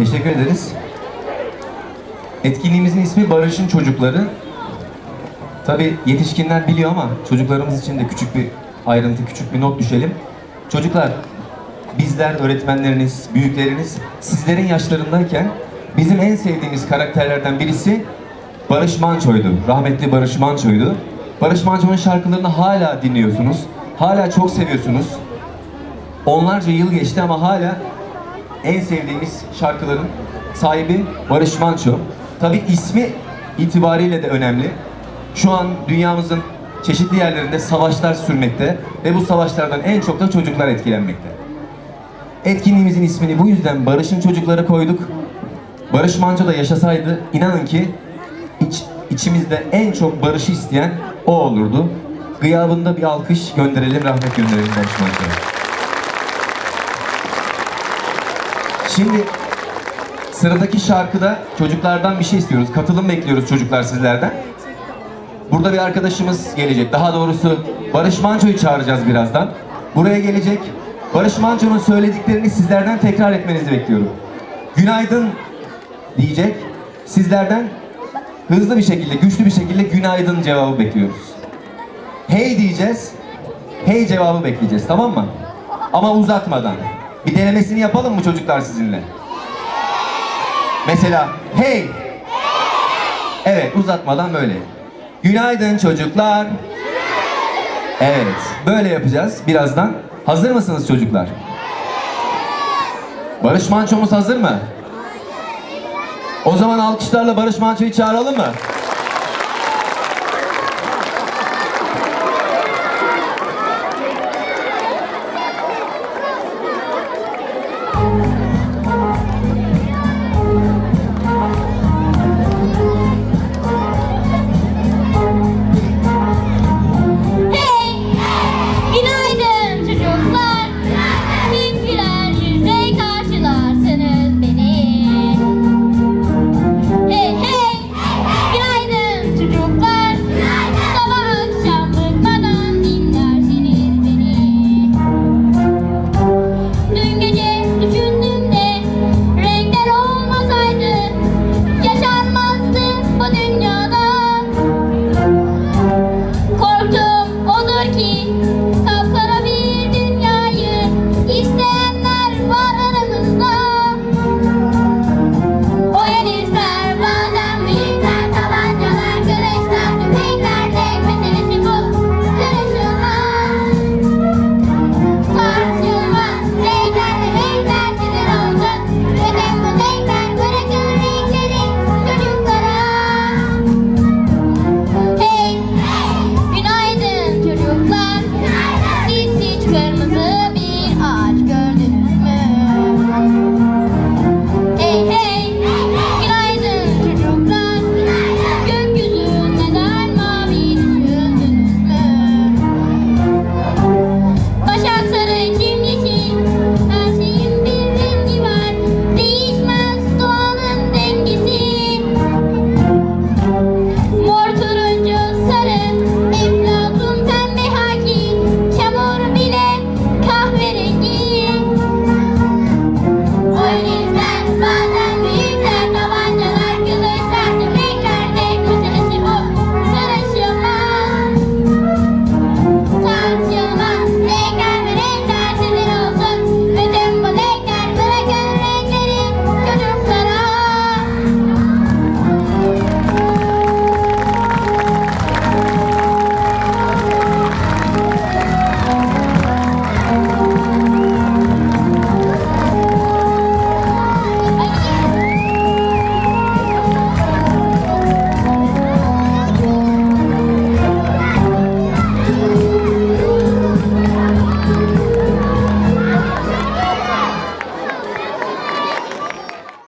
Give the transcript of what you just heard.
Teşekkür ederiz. Etkinliğimizin ismi Barış'ın Çocukları. Tabi yetişkinler biliyor ama çocuklarımız için de küçük bir ayrıntı, küçük bir not düşelim. Çocuklar, bizler, öğretmenleriniz, büyükleriniz sizlerin yaşlarındayken bizim en sevdiğimiz karakterlerden birisi Barış Manço'ydu. Rahmetli Barış Manço'ydu. Barış Manço'nun şarkılarını hala dinliyorsunuz. Hala çok seviyorsunuz. Onlarca yıl geçti ama hala en sevdiğimiz şarkıların sahibi Barış Manço. Tabi ismi itibariyle de önemli. Şu an dünyamızın çeşitli yerlerinde savaşlar sürmekte ve bu savaşlardan en çok da çocuklar etkilenmekte. Etkinliğimizin ismini bu yüzden Barış'ın çocukları koyduk. Barış Manço da yaşasaydı inanın ki iç, içimizde en çok barışı isteyen o olurdu. Gıyabında bir alkış gönderelim, rahmet gönderelim Barış Manço'ya. Şimdi sıradaki şarkıda çocuklardan bir şey istiyoruz. Katılım bekliyoruz çocuklar sizlerden. Burada bir arkadaşımız gelecek. Daha doğrusu Barış Manço'yu çağıracağız birazdan. Buraya gelecek. Barış Manço'nun söylediklerini sizlerden tekrar etmenizi bekliyorum. Günaydın diyecek. Sizlerden hızlı bir şekilde, güçlü bir şekilde günaydın cevabı bekliyoruz. Hey diyeceğiz. Hey cevabı bekleyeceğiz tamam mı? Ama uzatmadan. Bir denemesini yapalım mı çocuklar sizinle? Mesela hey. Evet uzatmadan böyle. Günaydın çocuklar. Evet böyle yapacağız birazdan. Hazır mısınız çocuklar? Barış Manço'muz hazır mı? O zaman alkışlarla Barış Manço'yu çağıralım mı?